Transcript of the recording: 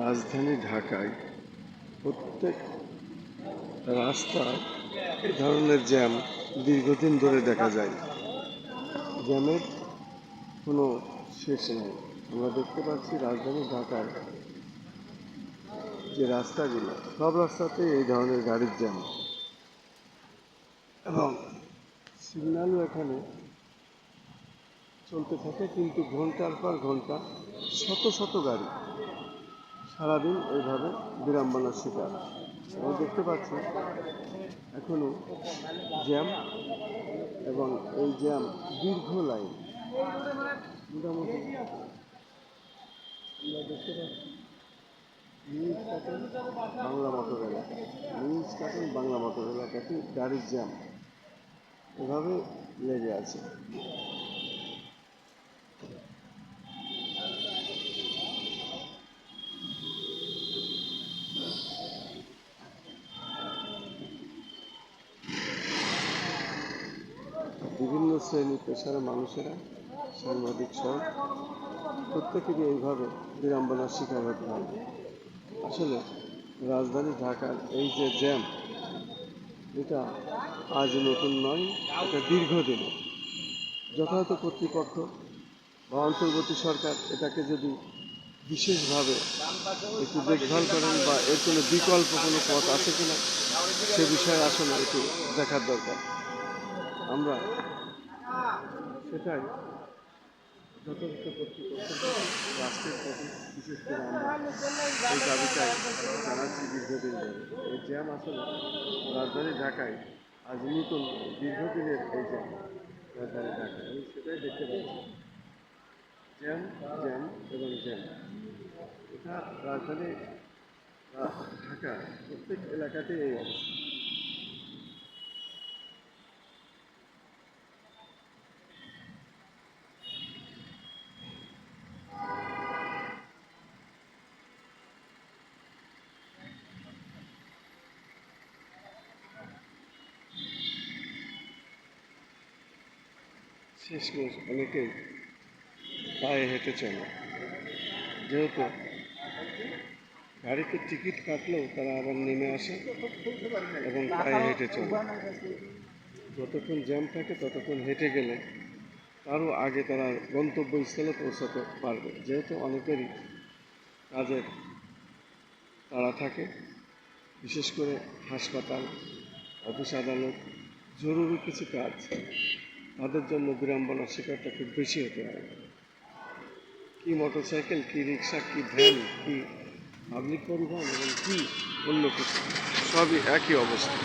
রাজধানী ঢাকায় প্রত্যেক রাস্তায় এই ধরনের জ্যাম দীর্ঘদিন ধরে দেখা যায়। জ্যামের কোনো শেষ নেই। আমরা দেখতে পাচ্ছি রাজধানী ঢাকায় যে রাস্তাগুলো, সব রাস্তাতেই এই ধরনের গাড়ির জ্যাম। এবং সিগন্যালও এখানে চলতে থাকে, কিন্তু ঘণ্টার পর ঘণ্টা শত শত গাড়ি সারাদিন এইভাবে বিড়ম্বনার শিকার। এবং দেখতে পাচ্ছি, এখনও জ্যাম এবং এই জ্যাম দীর্ঘ লাইন। মোটামুটি আমরা দেখতে পাচ্ছি কাটেন বাংলা মোটর এলাকা নিউজ কাটেন বাংলা মোটর এলাকাতে গাড়ির জ্যাম। এভাবে লেগে আছে। শ্রেণি পেশার মানুষেরা সাংবাদিক সহ প্রত্যেকেরই এইভাবে বিড়ম্বনার শিকার হতে হয়। আসলে রাজধানী ঢাকার এই যে জ্যাম, এটা আজ নতুন নয়, এটা দীর্ঘদিন। যথাযথ কর্তৃপক্ষ বা অন্তর্বর্তী সরকার এটাকে যদি বিশেষভাবে একটু দেখভাল করেন বা এর কোনো বিকল্প কোনো পথ আছে কিনা, সে বিষয়ে আসলে একটু দেখার দরকার। আমরা সেটাই। যথাযথ কর্তৃপক্ষ রাষ্ট্রের প্রতি বিশেষ করে আমরা এই দাবিটাই জানাচ্ছি দীর্ঘদিন ধরে। এই জ্যাম আসলে রাজধানী ঢাকায় আজ নতুন দীর্ঘদিনের এই জ্যাম রাজধানী ঢাকায়। আমি সেটাই দেখতে পাচ্ছি। জ্যাম জ্যাম এবং জ্যাম। এটা রাজধানী ঢাকা প্রত্যেক এলাকাতেই এই শেষমেশ অনেকেই পায়ে হেঁটে চলে। যেহেতু গাড়িতে টিকিট কাটলেও তারা আবার নেমে আসে এবং পায়ে হেঁটে চলে। যতক্ষণ জ্যাম থাকে ততক্ষণ হেঁটে গেলে তারও আগে তারা গন্তব্যস্থলে পৌঁছাতে পারবে। যেহেতু অনেকেরই কাজের তাড়া থাকে, বিশেষ করে হাসপাতাল, অফিস আদালত, জরুরি কিছু কাজ। তাদের জন্য বিরাম বলার শিকারটা খুব বেশি হতে পারে। কি মোটরসাইকেল, কি রিক্সা, কি ভ্যান, কি পাবলিক পরিবহন এবং কি অন্য কিছু, সবই একই অবস্থা।